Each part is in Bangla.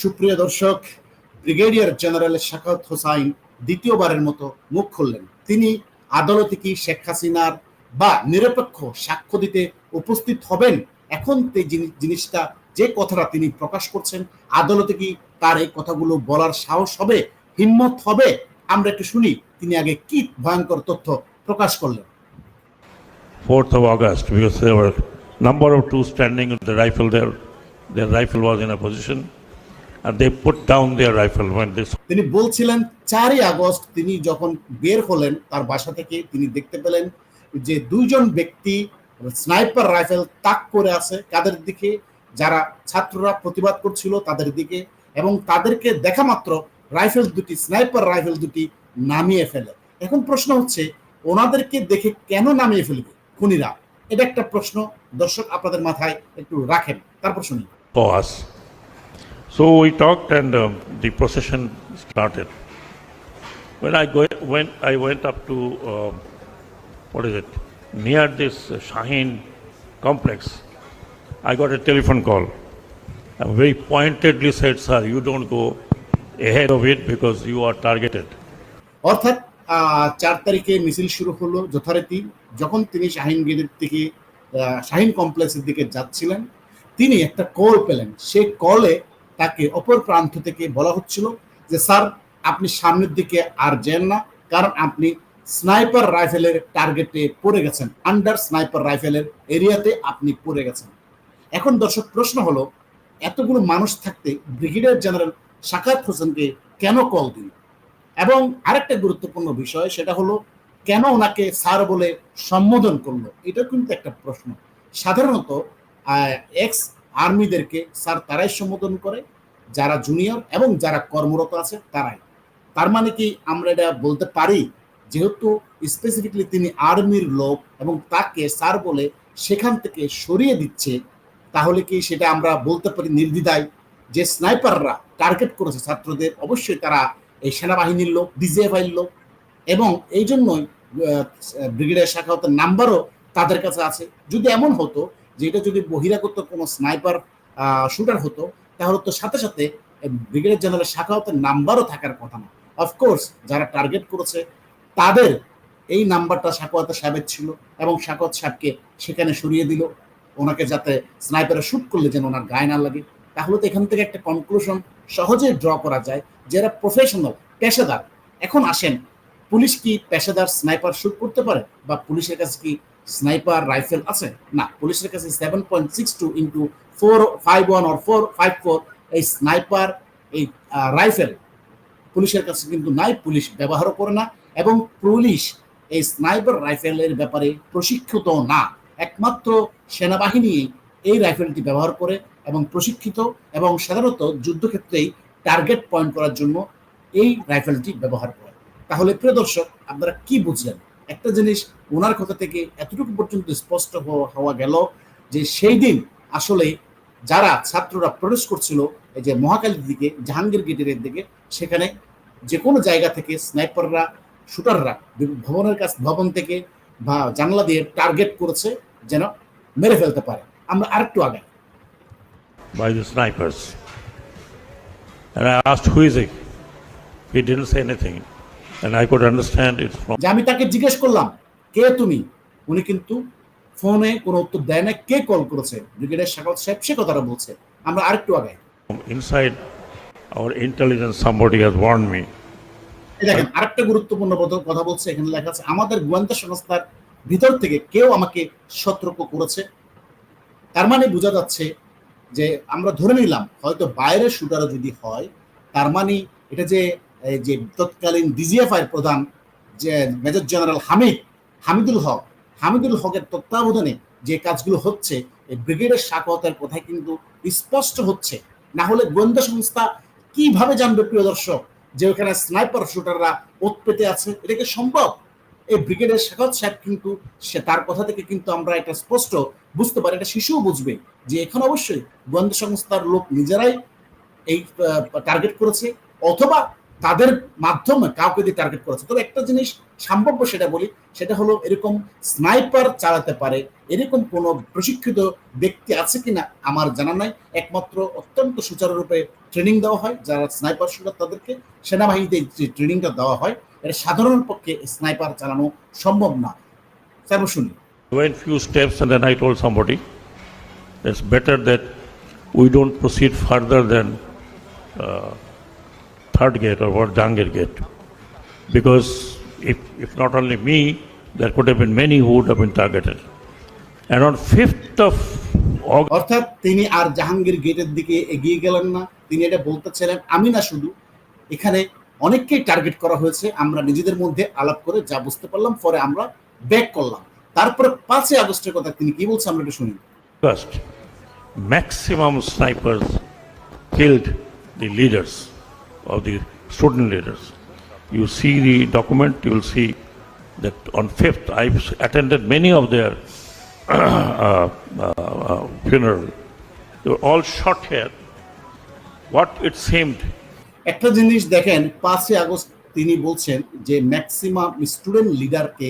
সুপ্রিয় দর্শক, ব্রিগেডিয়ার জেনারেল শাখাত হোসাইন দ্বিতীয়বারের মতো মুখ খুললেন। তিনি আদালতে কি শেখ হাসিনার বা নিরপেক্ষ সাক্ষ্য দিতে উপস্থিত হবেন? এখন জিনিসটা যে কথাটা তিনি প্রকাশ করছেন, আদালতে কি তার এই কথাগুলো বলার সাহস হবে, হিম্মত হবে? আমরা একটু শুনি তিনি আগে কি ভয়ঙ্কর তথ্য প্রকাশ করলেন। 4th of August, because there were number of two standing with the rifle there. Their rifle was in and they put down their rifle when this তিনি বলছিলেন চারই আগস্ট তিনি যখন বের হলেন তার বাসা থেকে তিনি দেখতে পেলেন যে দুইজন ব্যক্তি স্নাইপার রাইফেল তাক করে আছে কাদের দিকে যারা ছাত্ররা প্রতিবাদ করছিল তাদের দিকে এবং তাদেরকে দেখা মাত্র রাইফেল দুটি স্নাইপার রাইফেল দুটি নামিয়ে ফেলে। এখন প্রশ্ন হচ্ছে ওনাদেরকে দেখে কেন নামিয়ে ফেলবে খুনিরা? এটা একটা প্রশ্ন। দর্শক আপনাদের মাথায় একটু রাখেন তারপর শুনি. So we talked and um, the procession started. When I go, when I went up to um, what is it near this uh, Shaheen complex, I got a telephone call. And very pointedly said, "Sir, you don't go ahead of it because you are targeted." অর্থাৎ চার তারিখে মিছিল শুরু হলো যথারীতি যখন তিনি শাহিন গেটের থেকে শাহিন কমপ্লেক্সের দিকে যাচ্ছিলেন তিনি একটা কল পেলেন সেই কলে তাকে অপর প্রান্ত থেকে বলা হচ্ছিল যে, স্যার, আপনি সামনের দিকে আর যেন না, কারণ আপনি স্নাইপার রাইফেলের টার্গেটে পড়ে গেছেন। আন্ডার স্নাইপার রাইফেলের এরিয়াতে আপনি পড়ে গেছেন। এখন দর্শক, প্রশ্ন হলো, এতগুলো মানুষ থাকতে ব্রিগেডিয়ার জেনারেল সাকাত হোসেনকে কেন কল দিল? এবং আরেকটা গুরুত্বপূর্ণ বিষয়, সেটা হলো, কেন ওনাকে স্যার বলে সম্বোধন করল? এটা কিন্তু একটা প্রশ্ন। সাধারণত এক্স আর্মিদেরকে স্যার তারাই সম্বোধন করে, যারা জুনিয়র এবং যারা কর্মরত আছে তারাই। তার মানে কি আমরা এটা বলতে পারি? যেহেতু স্পেসিফিকলি তিনি আর্মির লোক এবং তাকে স্যার বলে সেখান থেকে সরিয়ে দিচ্ছে, তাহলে কি সেটা আমরা বলতে পারি নির্দ্বিধায়? যে স্নাইপাররা টার্গেট করেছে ছাত্রদের, অবশ্যই তারা এই সেনাবাহিনীর লোক ডিজিএফআই লোক এবং এই জন্যই ব্রিগেডিয়ার শাখাওয়াতের নাম্বারও তাদের কাছে আছে। যদি এমন হতো যে এটা যদি বহিরাগত কোনো স্নাইপার শুটার হতো, তাহলে তো সাথে সাথে ব্রিগেডিয়ার জেনারেল শাখাওয়াতের নাম্বারও থাকার কথা না। অফকোর্স যারা টার্গেট করেছে, তাদের এই নাম্বারটা শাখাওয়াতের সাহেবের ছিল এবং শাখাওয়াত সাহেবকে সেখানে সরিয়ে দিল। ওনাকে যাতে স্নাইপারে শুট করলে যেন ওনার গায়ে না লাগে। তাহলে তো এখান থেকে একটা কনক্লুশন সহজেই ড্র করা যায় যারা প্রফেশনাল পেশাদার। এখন আসেন, পুলিশ কি পেশাদার স্নাইপার শুট করতে পারে? বা পুলিশের কাছে কি স্নাইপার রাইফেল আছে? না, পুলিশের কাছে seven point six two into four five one or four five four এই স্নাইপার, এই রাইফেল পুলিশের কাছে কিন্তু নাই, পুলিশ ব্যবহারও করে না এবং পুলিশ এই স্নাইপার রাইফেলের ব্যাপারে প্রশিক্ষিত না। একমাত্র সেনাবাহিনী এই রাইফেলটি ব্যবহার করে এবং প্রশিক্ষিত এবং সাধারণত যুদ্ধক্ষেত্রেই টার্গেট পয়েন্ট করার জন্য এই রাইফেলটি ব্যবহার করে। তাহলে প্রিয় দর্শক, আপনারা কি বুঝলেন? একটা জিনিস ওনার কথা থেকে এতটুকু পর্যন্ত স্পষ্ট হওয়া- গেল যে সেই দিন আসলে যারা ছাত্ররা প্রবেশ করছিল এই যে মহাকালীর দিকে জাহাঙ্গীর গেটের দিকে সেখানে যে কোনো জায়গা থেকে স্নাইপাররা শুটাররা ভবনের কাছ ভবন থেকে বা জানলা দিয়ে টার্গেট করেছে যেন মেরে ফেলতে পারে আমরা আরেকটু আগে by the snipers. And I asked, who is he? He didn't say anything. And I could understand it's from যে আমি তাকে জিজ্ঞেস করলাম কে তুমি উনি কিন্তু ফোনে কোনো উত্তর দেয় না কে কল করেছে ব্রিগেডিয়ার শাকাত সাহেব সে কথাটা বলছে আমরা আরেকটু আগে inside our intelligence. Somebody has warned me. এই দেখেন আরেকটা গুরুত্বপূর্ণ কথা- বলছে এখানে লেখা আছে আমাদের গোয়েন্দা সংস্থার ভিতর থেকে কেউ আমাকে সতর্ক করেছে তার মানে বোঝা যাচ্ছে যে আমরা ধরে নিলাম হয়তো বাইরের শুটারও যদি হয় তার মানে এটা যে যে তৎকালীন ডিজিএফআই প্রধান যে মেজর জেনারেল হামিদ, হামিদুল হক, হামিদুল হকের তত্ত্বাবধানে যে কাজগুলো হচ্ছে, এই ব্রিগেডের শাকতের কথায় কিন্তু স্পষ্ট হচ্ছে। না হলে গোয়েন্দা সংস্থা কীভাবে জানবে, প্রিয় দর্শক, যে ওখানে স্নাইপার শুটাররা ওত পেতে আছে? এটা কি সম্ভব? এই ব্রিগেডের শেখত সাহেব কিন্তু, সে তার কথা থেকে কিন্তু আমরা এটা স্পষ্ট বুঝতে পারি, এটা শিশুও বুঝবে যে এখন অবশ্যই গোয়েন্দা সংস্থার লোক নিজেরাই এই টার্গেট করেছে, অথবা তাদের মাধ্যমে কাউকে দিয়ে টার্গেট করেছে। তবে একটা জিনিস সম্ভাব্য সেটা বলি সেটা হলো এরকম স্নাইপার চালাতে পারে এরকম কোনো প্রশিক্ষিত ব্যক্তি আছে কিনা আমার জানা নাই। একমাত্র অত্যন্ত সুচারুরূপে ট্রেনিং দেওয়া হয় যারা স্নাইপার শুটার তাদেরকে সেনাবাহিনীতে যে ট্রেনিংটা দেওয়া হয় এটা সাধারণ পক্ষে স্নাইপার চালানো সম্ভব না। স্যার শুনি went few steps and then I told somebody, it's better that we don't proceed further than uh, third gate or what Jangir gate. Because if, if not only me, there could have been many who would have been targeted. And on 5th of August, অর্থাৎ তিনি আর জাহাঙ্গীর গেটের দিকে এগিয়ে গেলেন না তিনি এটা বলতেছিলেন আমি না শুধু এখানে অনেককেই টার্গেট করা হয়েছে আমরা নিজেদের মধ্যে আলাপ করে যা বুঝতে পারলাম পরে আমরা ব্যাক করলাম তারপরে পাঁচই আগস্টের কথা তিনি কি বলছে আমরা একটু শুনি maximum snipers killed the leaders of the student leaders. You see the document, you will see that on 5th, I attended many of their uh, uh, uh, funeral. They were all shot here. What it seemed, একটা জিনিস দেখেন পাঁচই আগস্ট তিনি বলছেন যে ম্যাক্সিমাম স্টুডেন্ট লিডারকে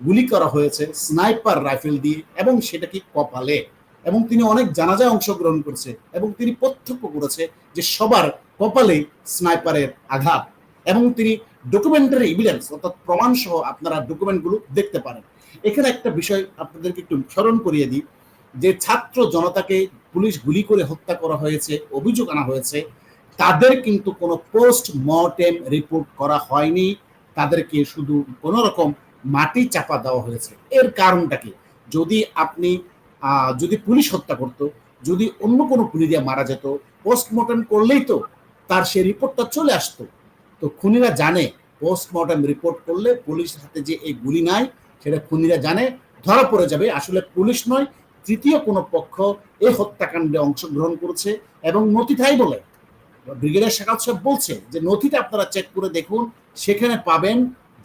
গুলি করা হয়েছে স্নাইপার রাইফেল দিয়ে এবং সেটা কি কপালে এবং তিনি অনেক জানাজায় অংশগ্রহণ করছে এবং তিনি প্রত্যক্ষ করেছে যে সবার কপালে স্নাইপারের আঘাত এবং তিনি ডকুমেন্টারি এভিডেন্স অর্থাৎ প্রমাণ সহ আপনারা ডকুমেন্টগুলো দেখতে পারেন। এখানে একটা বিষয় আপনাদেরকে একটু স্মরণ করিয়ে দিই, যে ছাত্র জনতাকে পুলিশ গুলি করে হত্যা করা হয়েছে, অভিযোগ আনা হয়েছে, তাদের কিন্তু কোনো পোস্ট মর্টেম রিপোর্ট করা হয়নি, তাদেরকে শুধু কোনো রকম মাটি চাপা দেওয়া হয়েছে। এর কারণটা কি? যদি আপনি যদি পুলিশ হত্যা করত, যদি অন্য কোনো খুনি দিয়ে মারা যেত পোস্টমর্টম করলেই তো তার সেই রিপোর্টটা চলে আসতো। তো খুনিরা জানে পোস্টমর্টম রিপোর্ট করলে পুলিশ হাতে যে এই গুলি নাই, সেটা খুনিরা জানে, ধরা পড়ে যাবে। আসলে পুলিশ নয়, তৃতীয় কোনো পক্ষ এই হত্যাকাণ্ডে অংশগ্রহণ করেছে এবং নথি তাই বলে। ব্রিগেডিয়ার শেখাত সাহেব বলছে যে, নথিটা আপনারা চেক করে দেখুন, সেখানে পাবেন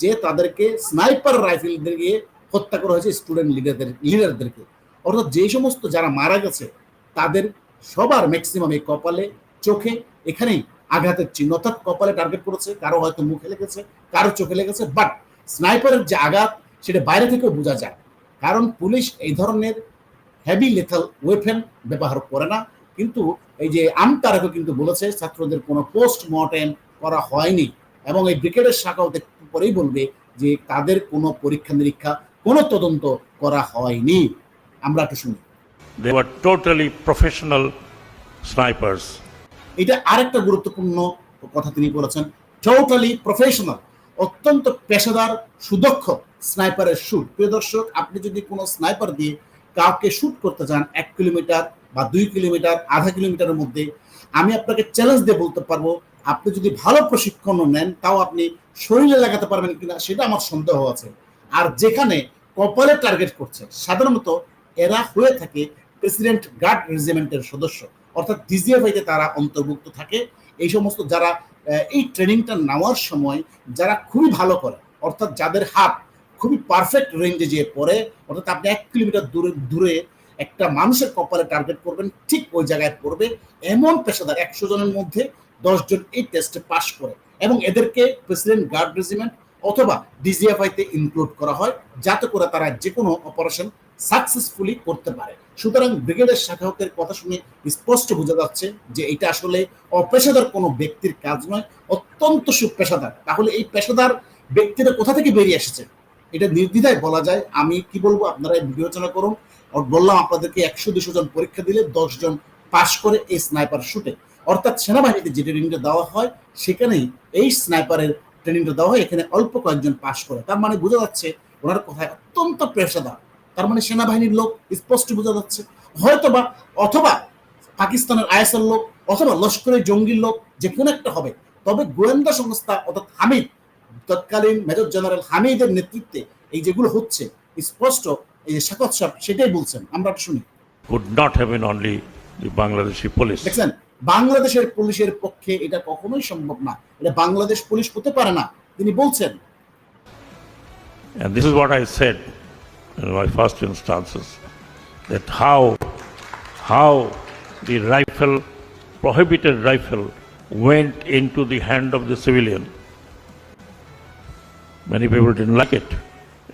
যে তাদেরকে স্নাইপার রাইফেল দিয়ে হত্যা করা হয়েছে স্টুডেন্ট লিডারদের লিডারদেরকে অর্থাৎ যে সমস্ত যারা মারা গেছে, তাদের সবার ম্যাক্সিমাম এই কপালে, চোখে এখানেই আঘাতের চিহ্ন। অর্থাৎ কপালে টার্গেট করেছে, কারও হয়তো মুখে লেগেছে, কারও চোখে লেগেছে বাট স্নাইপারের যে আঘাত, সেটা বাইরে থেকেও বোঝা যায়। কারণ পুলিশ এই ধরনের হেভি লেথাল ওয়েপেন ব্যবহার করে না। কিন্তু এই যে আমতারাকে কিন্তু বলেছে, ছাত্রদের কোনো পোস্ট মর্টেম করা হয়নি। এবং এই ব্রিগেডের শাখাও পরেই বলবে যে তাদের কোনো পরীক্ষা নিরীক্ষা কোনো তদন্ত করা হয়নি। আমরা একটু শুনি। They were totally professional snipers. এটা আরেকটা গুরুত্বপূর্ণ কথা তিনি বলেছেন। টোটালি প্রফেশনাল অত্যন্ত পেশাদার সুদক্ষ স্নাইপারের শুট প্রিয় দর্শক আপনি যদি কোনো স্নাইপার দিয়ে কাউকে শুট করতে চান এক কিলোমিটার বা দুই কিলোমিটার আধা কিলোমিটারের মধ্যে আমি আপনাকে চ্যালেঞ্জ দিয়ে বলতে পারব আপনি যদি ভালো প্রশিক্ষণ নেন তাও আপনি শরীরে লাগাতে পারবেন কিনা সেটা আমার সন্দেহ আছে। আর যেখানে কপালে টার্গেট করছে সাধারণত এরা হয়ে থাকে প্রেসিডেন্ট গার্ড রেজিমেন্টের সদস্য। অর্থাৎ ডিজিএফআইতে তারা অন্তর্ভুক্ত থাকে। এই সমস্ত যারা এই ট্রেনিংটা নেওয়ার সময় যারা খুবই ভালো করে, অর্থাৎ যাদের হাত খুবই পারফেক্ট রেঞ্জে যেয়ে পড়ে, অর্থাৎ আপনি এক কিলোমিটার দূরে দূরে একটা মানুষের কপালে টার্গেট করবেন, ঠিক ওই জায়গায় পড়বে। এমন পেশাদার একশো জনের মধ্যে দশজন এই টেস্টে পাশ করে। এবং এদেরকে প্রেসিডেন্ট গার্ড রেজিমেন্ট অথবা ডিজিএফআই তে ইনক্লুড করা হয়, যাতে করে তারা যে কোনো অপারেশন সাকসেসফুলি করতে পারে। সুতরাং ব্রিগেডের শাখাহতের কথা শুনে স্পষ্ট বোঝা যাচ্ছে যে এটা আসলে অপেশাদার কোনো ব্যক্তির কাজ নয়, অত্যন্ত সুপেশাদার। তাহলে এই পেশাদার ব্যক্তিরা কোথা থেকে বেরিয়ে এসেছে? এটা নির্দ্বিধায় বলা যায়। আমি কি বলব? আপনারা বিবেচনা করুন। বললাম, আপনাদেরকে একশো দুশো জন পরীক্ষা দিলে জন পাশ করে এই স্নাইপার শুটে। অর্থাৎ সেনাবাহিনীতে যে ট্রেনিংটা দেওয়া হয়, সেখানেই এই স্নাইপারের ট্রেনিংটা দেওয়া হয়। এখানে অল্প কয়েকজন পাশ করে। তার মানে বোঝা যাচ্ছে ওনার কথায় অত্যন্ত পেশাদার। তার মানে সেনাবাহিনীর লোক স্পষ্ট বোঝা যাচ্ছে। হয়তোবা অথবা পাকিস্তানের আইএসএল লোক অথবা লস্করের জঙ্গির লোক যে কোনো একটা হবে। তবে গোয়েন্দা সংস্থা অর্থাৎ হামিদ তৎকালীন মেজর জেনারেল হামিদের নেতৃত্বে এই যেগুলো হচ্ছে স্পষ্ট এই যে শাকত সাহেব সেটাই বলছেন। আমরা শুনি। Could not have been only the Bangladeshi police. দেখছেন? বাংলাদেশের পুলিশের পক্ষে এটা কখনোই সম্ভব না। এটা বাংলাদেশ পুলিশ হতে পারে না। তিনি বলছেন। And this is what I said. In my first instances, that how, how the rifle, prohibited rifle went into the hand of the civilian. Many people didn't like it.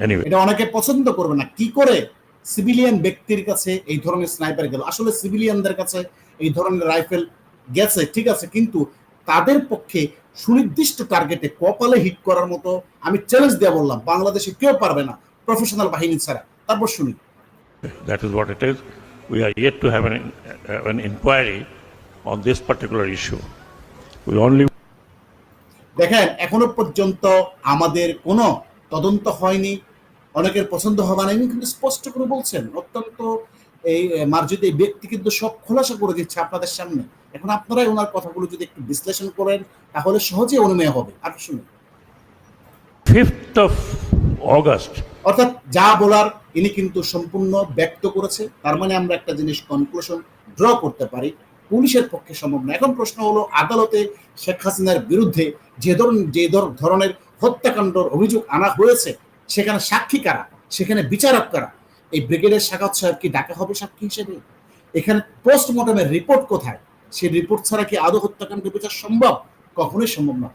Anyway, এটা অনেকে পছন্দ করবে না। কি করে সিভিলিয়ান ব্যক্তির কাছে এই ধরনের স্নাইপার গেল? আসলে সিভিলিয়ানদের কাছে এই ধরনের রাইফেল গেছে ঠিক আছে কিন্তু তাদের পক্ষে সুনির্দিষ্ট টার্গেটে কপালে হিট করার মতো আমি চ্যালেঞ্জ দেওয়া বললাম। বাংলাদেশে কেউ পারবে না। প্রফেশনাল বাহিনী ছাড়া। তারপর শুনি। That is what it is. We are yet to have an, uh, an inquiry on this particular issue. We only দেখেন এখনও পর্যন্ত আমাদের কোনো তদন্ত হয়নি। অনেকের পছন্দ হবা নাই কিন্তু স্পষ্ট করে বলছেন অত্যন্ত এই মার্জিত এই ব্যক্তি কিন্তু সব খোলাসা করে দিচ্ছে আপনাদের সামনে। এখন আপনারাই ওনার কথাগুলো যদি একটু বিশ্লেষণ করেন তাহলে সহজেই অনুমেয় হবে। আর শুনুন। 5th of August, অর্থাৎ যা বলার ইনি কিন্তু সম্পূর্ণ ব্যক্ত করেছে, তার মানে আমরা একটা জিনিস কনক্লুশন ড্র করতে পারি, পুলিশের পক্ষে সম্ভব না। এখন প্রশ্ন হলো, আদালতে শেখ হাসিনার বিরুদ্ধে যে ধরনের যে ধর- ধরনের হত্যাকাণ্ডর অভিযোগ আনা হয়েছে, সেখানে সাক্ষী কারা? সেখানে বিচারক কারা? এই ব্রিগেডের শাখাত সাহেব কি ডাকা হবে সাক্ষী হিসেবে? এখানে পোস্টমর্টমের রিপোর্ট কোথায়? সেই রিপোর্ট ছাড়া কি আদৌ হত্যাকাণ্ড বিচার সম্ভব? কখনোই সম্ভব না।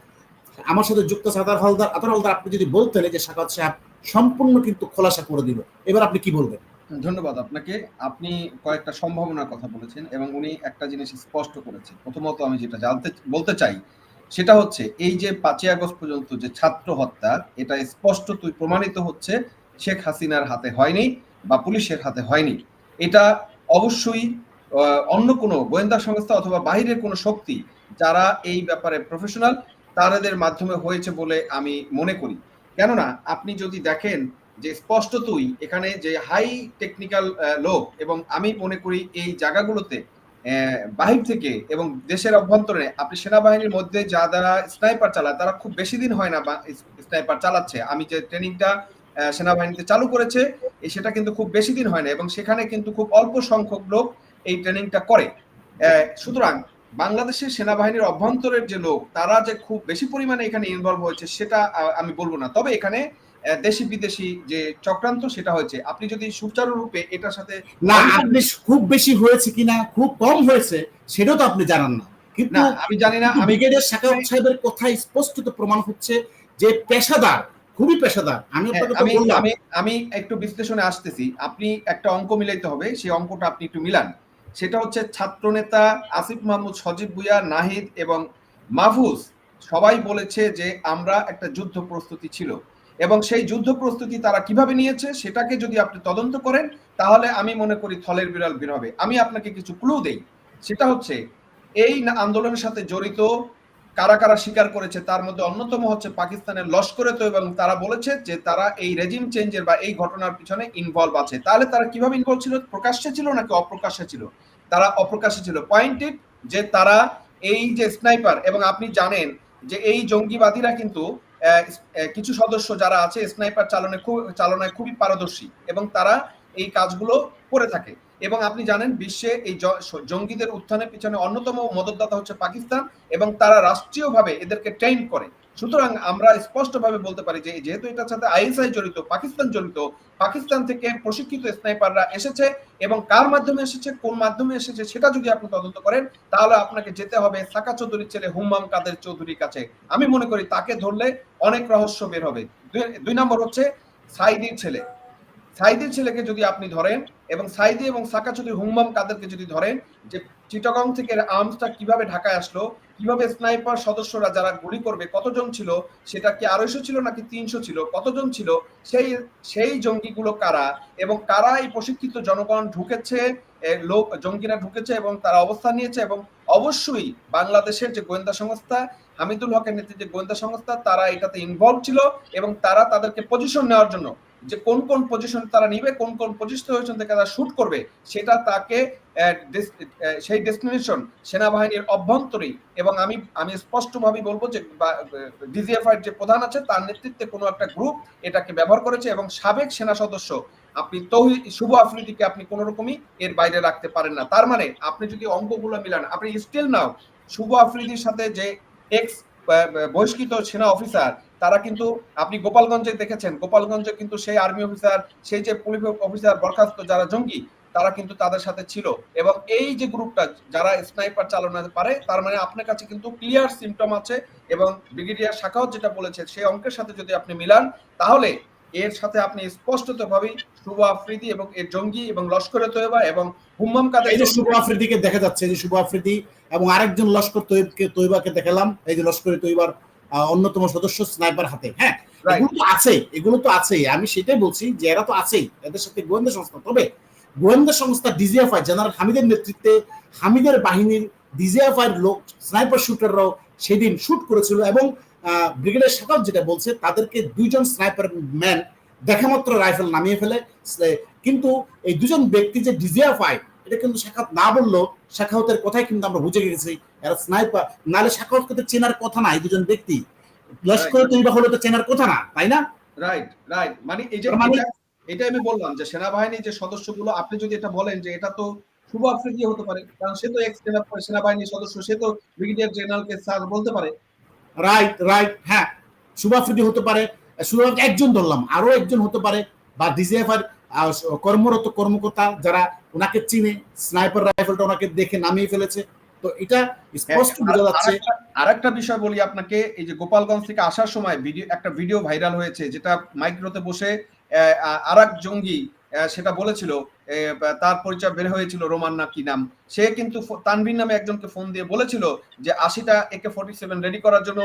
আমার সাথে যুক্ত আদার হলদার আদার হলদার, আপনি যদি বলতেন যে শাখাত সাহেব সম্পূর্ণ কিন্তু খোলাসা করে দিল। এবার আপনি কি বলবেন? ধন্যবাদ আপনাকে। আপনি কয়েকটা সম্ভাবনার কথা বলেছেন এবং উনি একটা জিনিস স্পষ্ট করেছেন। প্রথমত আমি যেটা জানতে, বলতে চাই, সেটা হচ্ছে এই যে পাঁচই আগস্ট পর্যন্ত যে ছাত্র হত্যা, এটা স্পষ্টতই প্রমাণিত হচ্ছে শেখ হাসিনার হাতে হয়নি বা পুলিশের হাতে হয়নি। এটা অবশ্যই অন্য কোনো গোয়েন্দা সংস্থা অথবা বাহিরের কোনো শক্তি, যারা এই ব্যাপারে প্রফেশনাল তাদের মাধ্যমে হয়েছে বলে আমি মনে করি। কেননা আপনি যদি দেখেন যে স্পষ্টতই এখানে যে হাই টেকনিক্যাল লোক এবং আমি মনে করি এই জায়গাগুলোতে বাহির থেকে এবং দেশের অভ্যন্তরে আপনি সেনাবাহিনীর মধ্যে যা যারা স্নাইপার চালায়, তারা খুব বেশি দিন হয় না স্নাইপার চালাচ্ছে। আমি যে ট্রেনিংটা সেনাবাহিনীতে চালু করেছে সেটা কিন্তু খুব বেশি দিন হয় না এবং সেখানে কিন্তু খুব অল্প সংখ্যক লোক এই ট্রেনিংটা করে। সুতরাং বাংলাদেশের সেনাবাহিনীর অভ্যন্তরের যে লোক তারা যে খুব বেশি পরিমাণে এখানে ইনভলভ হয়েছে সেটা আমি বলব না। তবে এখানে দেশি বিদেশি যে চক্রান্ত সেটা হয়েছে। আপনি যদি সুচারুরূপে এটার সাথে না আপনি খুব বেশি হয়েছে কিনা খুব কম হয়েছে সেটাও তো আপনি জানান না। কিন্তু আমি জানি না আমি ব্রিগেডের শাখা সাহেবের কথায় স্পষ্টত প্রমাণ হচ্ছে যে পেশাদার খুবই পেশাদার। আমি হ্যাঁ, আপনাকে আমি আমি একটু বিশ্লেষণে আসতেছি। আপনি একটা অঙ্ক মিলাইতে হবে সেই অঙ্কটা আপনি একটু মিলান। সেটা হচ্ছে ছাত্রনেতা আসিফ মাহমুদ, সজীব ভুইয়া, নাহিদ এবং মাহফুজ। সবাই বলেছে যে আমরা একটা যুদ্ধ প্রস্তুতি ছিল এবং সেই যুদ্ধ প্রস্তুতি তারা কীভাবে নিয়েছে সেটাকে যদি আপনি তদন্ত করেন, তাহলে আমি মনে করি থলের বিড়াল বের হবে। আমি আপনাকে কিছু ক্লু দেই। সেটা হচ্ছে, এই আন্দোলনের সাথে জড়িত কারা কারা স্বীকার করেছে তার মধ্যে অন্যতম হচ্ছে পাকিস্তানের লস্করে তো এবং তারা বলেছে যে তারা এই রেজিম চেঞ্জের বা এই ঘটনার পিছনে ইনভলভ আছে। তাহলে তারা কীভাবে ইনভলভ ছিল? প্রকাশ্যে ছিল নাকি অপ্রকাশ্যে ছিল? তারা অপ্রকাশ্যে ছিল। পয়েন্টেড যে তারা এই যে স্নাইপার এবং আপনি জানেন যে এই জঙ্গিবাদীরা কিন্তু কিছু সদস্য যারা আছে স্নাইপার চালনে খুব, চালনায় খুবই পারদর্শী এবং তারা এই কাজগুলো করে থাকে। এবং আপনি জানেন বিশ্বে এই জঙ্গিদের উত্থানের পিছনে অন্যতম মদতদাতা হচ্ছে পাকিস্তান এবং তারা রাষ্ট্রীয়ভাবে এদেরকে ট্রেন করে। সুতরাং আমরা স্পষ্টভাবে বলতে পারি যে যেহেতু এটার সাথে আইএসআই জড়িত, পাকিস্তান জড়িত, পাকিস্তান থেকে প্রশিক্ষিত স্নাইপাররা এসেছে এবং কার মাধ্যমে এসেছে, কোন মাধ্যমে এসেছে সেটা যদি আপনি তদন্ত করেন, তাহলে আপনাকে যেতে হবে সাকা চৌধুরীর ছেলে হুম্মাম কাদের চৌধুরীর কাছে। আমি মনে করি তাকে ধরলে অনেক রহস্য বের হবে। দুই- নম্বর হচ্ছে সাইদির ছেলে। সাইদির ছেলেকে যদি আপনি ধরেন এবং সাইদি এবং সাকা চৌধুরী হুম্মাম কাদেরকে যদি ধরেন যে চিটাগং থেকে আর্মসটা কীভাবে ঢাকায় আসলো কীভাবে স্নাইপার সদস্যরা যারা গুলি করবে, কতজন ছিল, সেটা কি আড়াইশো ছিল নাকি তিনশো ছিল, কতজন ছিল, সেই সেই জঙ্গিগুলো কারা এবং কারা এই প্রশিক্ষিত জনগণ ঢুকেছে লোক, জঙ্গিরা ঢুকেছে এবং তারা অবস্থান নিয়েছে এবং অবশ্যই বাংলাদেশের যে গোয়েন্দা সংস্থা, হামিদুল হকের নেতৃত্বে গোয়েন্দা সংস্থা, তারা এটাতে ইনভলভ ছিল এবং তারা তাদেরকে পজিশন নেওয়ার জন্য যে কোন কোন পজিশন তারা নিবে, কোন কোন পজিশন থেকে তারা শুট করবে, সেটা তাকে সেই ডেস্টিনেশন সেনাবাহিনীর অভ্যন্তরেই এবং আমি আমি স্পষ্টভাবে বলব যে ডিজিএফআই যে প্রধান আছে, তার নেতৃত্বে কোনো একটা গ্রুপ এটাকে ব্যবহার করেছে এবং সাবেক সেনা সদস্য, আপনি তৌহি শুভ আফ্রিদিকে আপনি কোনো রকমই এর বাইরে রাখতে পারেন না। তার মানে আপনি যদি অঙ্কগুলো মিলান, আপনি স্টিল নাও শুভ আফ্রিদির সাথে যে এক্স বহিষ্কৃত সেনা অফিসার তারা কিন্তু আপনি গোপালগঞ্জে দেখেছেন গোপালগঞ্জে কিন্তু সেই আর্মি অফিসার সেই যে পুলিশ অফিসার বরখাস্ত যারা জঙ্গি তারা কিন্তু তাদের সাথে ছিল। এবং এই যে গ্রুপটা যারা স্নাইপার চালানো পারে তার মানে আপনার কাছে কিন্তু ক্লিয়ার সিমটম আছে এবং ব্রিগেডিয়ার শাখাওয়াত যেটা বলেছে সেই অঙ্কের সাথে যদি আপনি মিলান তাহলে এর সাথে আপনি স্পষ্টতভাবেই শুভ আফ্রিদি এবং এর জঙ্গি এবং লস্করে তৈবা এবং হুম্মাম কাদের এই যে শুভ আফ্রিদিকে দেখা যাচ্ছে যে শুভ আফ্রিদি এবং আরেকজন লস্কর তৈবকে তৈবাকে দেখালাম এই যে লস্করে তৈবার অন্যতম সদস্য স্নাইপার হাতে। হ্যাঁ এগুলো তো আছে এগুলো তো আছেই। আমি সেটাই বলছি যে এরা তো আছেই এদের সাথে গোয়েন্দা সংস্থা। তবে গোয়েন্দা সংস্থা ডিজিএফআই জেনারেল হামিদের নেতৃত্বে হামিদের বাহিনীর ডিজিএফআই লোক স্নাইপার শুটাররাও সেদিন শুট করেছিল এবং ব্রিগেডের শাখাত যেটা বলছে তাদেরকে দুইজন স্নাইপার ম্যান দেখামাত্র রাইফেল নামিয়ে ফেলে। কিন্তু এই দুজন ব্যক্তি যে ডিজিএফআই এটা কিন্তু শাখাত না বলল শাখাওতের কথাই কিন্তু আমরা বুঝে গেছি। এরা স্নাইপার নালে শাখাওতকে চেনার কথা না এই দুজন ব্যক্তি। লস্কর তৈবা হলে তো চেনার কথা না তাই না? রাইট রাইট মানে এই যে মানে- এটা- আমি বললাম যে সেনাবাহিনীর যে সদস্যগুলো আপনি যদি এটা বলেন যে এটা তো শুভ আফ্রিদি হতে পারে কারণ সে তো এক্স সেনাবাহিনীর সদস্য সে তো ব্রিগেডিয়ার জেনারেলকে স্যার বলতে পারে। রাইট রাইট হ্যাঁ। শুভাফ্রিদি হতে পারে শুভ একজন ধরলাম আরও একজন হতে পারে বা ডিজিএফআর কর্মরত কর্মকর্তা যারা ওনাকে চিনে স্নাইপার রাইফেলটা ওনাকে দেখে নামিয়ে ফেলেছে তো এটা স্পষ্ট বোঝা যাচ্ছে। আর একটা বিষয় বলি আপনাকে এই যে গোপালগঞ্জ থেকে আসার সময় ভিডিও একটা ভিডিও ভাইরাল হয়েছে যেটা মাইক্রোতে বসে আর এক জঙ্গি সেটা বলেছিল তার পরিচয় বের হয়েছিল রোমান না কি নাম। সে কিন্তু তানভীর নামে একজনকে ফোন দিয়ে বলেছিল যে আশিটা একে ফোর্টি সেভেন রেডি করার জন্য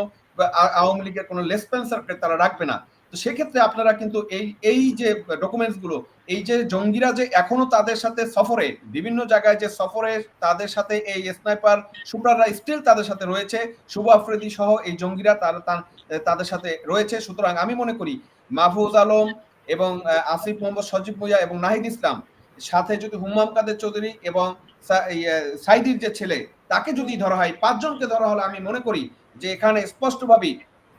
আওয়ামী লীগের কোনো লেসপেন্সারকে তারা রাখবে না। তো সেক্ষেত্রে আপনারা কিন্তু এই এই যে ডকুমেন্টসগুলো, এই যে জঙ্গিরা যে এখনও তাদের সাথে সফরে, বিভিন্ন জায়গায় যে সফরে তাদের সাথে এই স্নাইপার শুটাররা স্টিল তাদের সাথে রয়েছে, শুভ আফ্রিদি সহ এই জঙ্গিরা তাদের সাথে রয়েছে। সুতরাং আমি মনে করি মাহফুজ আলম এবং আসিফ মোহাম্মদ সজীব ভুইয়া এবং নাহিদ ইসলাম সাথে যদি হুম্মাম কাদের চৌধুরী এবং সাইদির যে ছেলে, তাকে যদি ধরা হয়, পাঁচজনকে ধরা হলে আমি মনে করি যে এখানে স্পষ্টভাবেই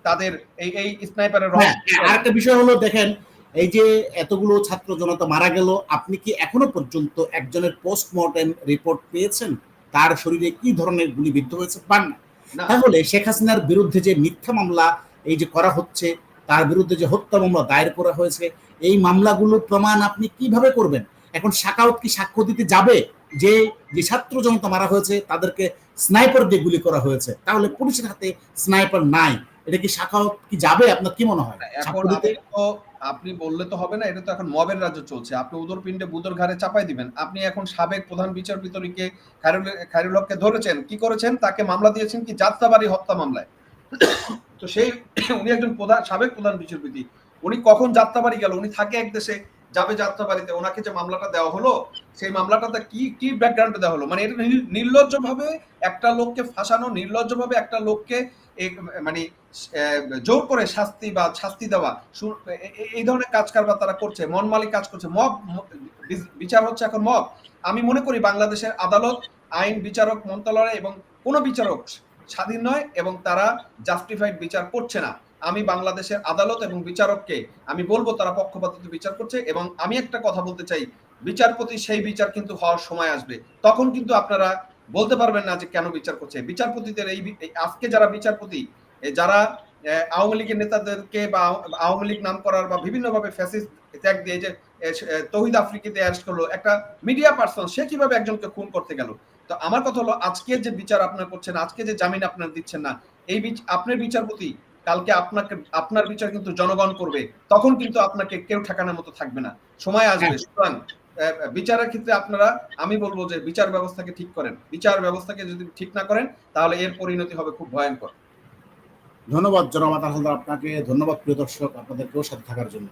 তাদের এই এই স্নাইপারের হ্যাঁ আরেকটা বিষয় হলো দেখেন এই যে এতগুলো ছাত্র জনতা মারা গেল আপনি কি এখনও পর্যন্ত একজনের পোস্টমর্টেম রিপোর্ট পেয়েছেন? তার শরীরে কি ধরনের গুলিবিদ্ধ হয়েছে পান না? না। তাহলে শেখ হাসিনার বিরুদ্ধে যে মিথ্যা মামলা এই যে করা হচ্ছে তার বিরুদ্ধে যে হত্যা মামলা দায়ের করা হয়েছে এই মামলাগুলোর প্রমাণ আপনি কীভাবে করবেন? এখন শাকাউত কি সাক্ষ্য দিতে যাবে? যে যে ছাত্র জনতা মারা হয়েছে তাদেরকে স্নাইপার দিয়ে গুলি করা হয়েছে। তাহলে পুলিশের হাতে স্নাইপার নাই। এটা কি শাখাউত কি যাবে? আপনার কি মনে হয়? আপনি বললে তো হবে না এটা তো এখন মবের রাজ্য চলছে। আপনি উদর পিণ্ডে বুদর ঘাড়ে চাপাই দিবেন। আপনি এখন সাবেক প্রধান বিচারপতিকে খায়রুল খায়রুল হককে ধরেছেন। কি করেছেন? তাকে মামলা দিয়েছেন কি? যাত্রাবাড়ি হত্যা মামলায়। তো সেই উনি একজন প্রধান সাবেক প্রধান বিচারপতি। উনি কখন যাত্রাবাড়ি গেল? উনি থাকে এক দেশে। যাবে যাত্রা বাড়িতে ওনাকে যে মামলাটা দেওয়া হলো, সেই মামলাটাতে কি কি ব্যাকগ্রাউন্ডে দেওয়া হলো? মানে এটা নির্লজ্জ ভাবে একটা লোককে ফাঁসানো নির্লজ্জ ভাবে একটা লোককে মানে জোর করে শাস্তি বা শাস্তি দেওয়া এই ধরনের কাজ কারবার তারা করছে, মন মালিক কাজ করছে, মব বিচার হচ্ছে এখন মব। আমি মনে করি বাংলাদেশের আদালত, আইন বিচারক মন্ত্রণালয় এবং কোনো বিচারক স্বাধীন নয় এবং তারা জাস্টিফাইড বিচার করছে না। আমি বাংলাদেশের আদালত এবং বিচারককে আমি বলব তারা পক্ষপাতিত্ব বিচার করছে এবং আমি একটা কথা বলতে চাই বিচারপতি সেই বিচার কিন্তু হওয়ার সময় আসবে। তখন কিন্তু আপনারা বলতে পারবেন না যে কেন বিচার করছে। বিচারপতিদের এই আজকে যারা বিচারপতি যারা আওয়ামী লীগের নেতাদেরকে বা আওয়ামী লীগ নাম করার বা বিভিন্ন ভাবে ফ্যাসিস্ট ত্যাগ দিয়ে যে এ, আফ্রিকিতে অ্যারেস্ট করল একটা মিডিয়া পার্সন সে কীভাবে একজনকে খুন করতে গেল? তো আমার কথা হলো আজকে যে বিচার আপনার করছেন আজকে যে জামিন আপনার দিচ্ছেন না এই আপনার বিচারপতি কালকে আপনাকে আপনার বিচার কিন্তু জনগণ করবে তখন কিন্তু আপনাকে কেউ ঠেকানোর মতো থাকবে না। সময় আসবে। সুতরাং বিচারের ক্ষেত্রে আপনারা আমি বলব যে বিচার ব্যবস্থাকে ঠিক করেন। বিচার ব্যবস্থাকে যদি ঠিক না করেন তাহলে এর পরিণতি হবে খুব ভয়ঙ্কর। ধন্যবাদ জনাব হালদার আপনাকে। ধন্যবাদ প্রিয় দর্শক আপনাদেরকেও সাথে থাকার জন্য।